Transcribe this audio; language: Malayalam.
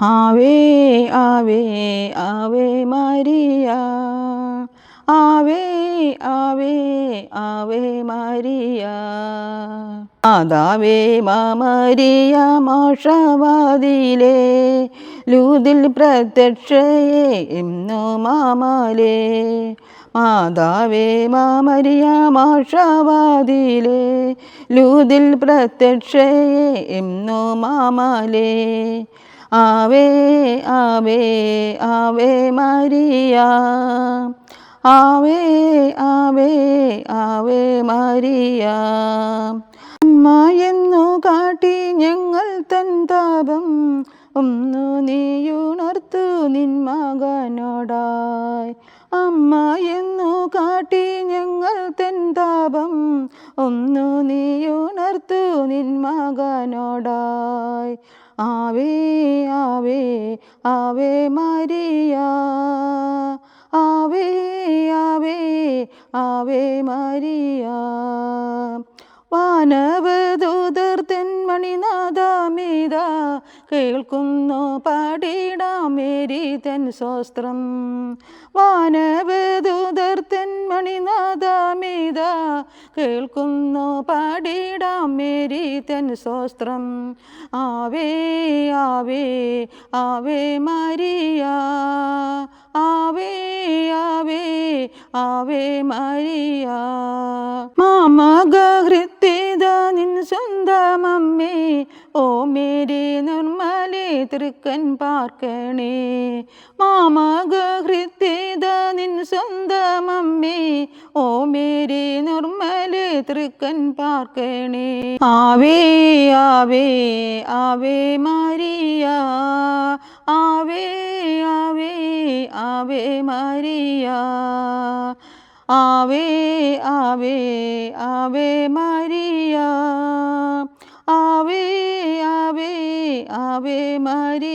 ആവേ ആവേ ആവേ മരിയ. ആവേ ആവേ ആവേ മരിയ. മാതാവേ മാമരിയ മോഷവാദിലേ ലൂതിൽ പ്രത്യക്ഷയെ ഇന്നു മാമാലേ മാതാവേ മാമരിയ മോഷവാദിലേ ലൂതിൽ പ്രത്യക്ഷയെ ഇന്നു മാമാലേ ആവേ ആവേ ആവേ മരിയ. ആവേ ആവേ ആവേ മരിയ. അമ്മ എന്നു കാട്ടി ഞങ്ങൾ തൻ താപം. ഒന്നു നീയുണർത്തു നിൻ മകനോടായി. അമ്മ എന്നു കാട്ടി ഞങ്ങൾ തൻ താപം. ഒന്നു നീയുണർത്തു നിൻ മകനോടായി. ആവേ ആവേ ആവേ മരിയ. ആവേ ആവേ ആവേ മരിയ. വാനവദൂതർ തെന്മണിനാദാമിത കേൾക്കുന്നു പാടിടാം മേരി തൻ സ്വസ്ത്രം വാനവദൂതർ മണിനാഥമീത കേൾക്കുന്നു പാടിടാം മേരി തൻ സ്വസ്ത്രം ആവേ ആവേ ആവേ മരിയ ആവേ ആവേ ആവേ മരിയ. മാമകൃത്യത നിൻ സ്വന്തമമ്മേ ഓ മേരി നിർമ്മലേ തൃക്കൻ പാർക്കണേ. മാമകൃത്യത നിൻ സ്വന്തമമ്മേ ഓ മേരി നിർമ്മലേ തൃക്കൻ പാർക്കണേ. ആവേ ആവേ ആവേ മാരിയ. ആവേ ആവേ ആവേ മാരിയ. ആവേ ആവേ ആവേ മാരിയ. ആവേ ആവേ മരിയ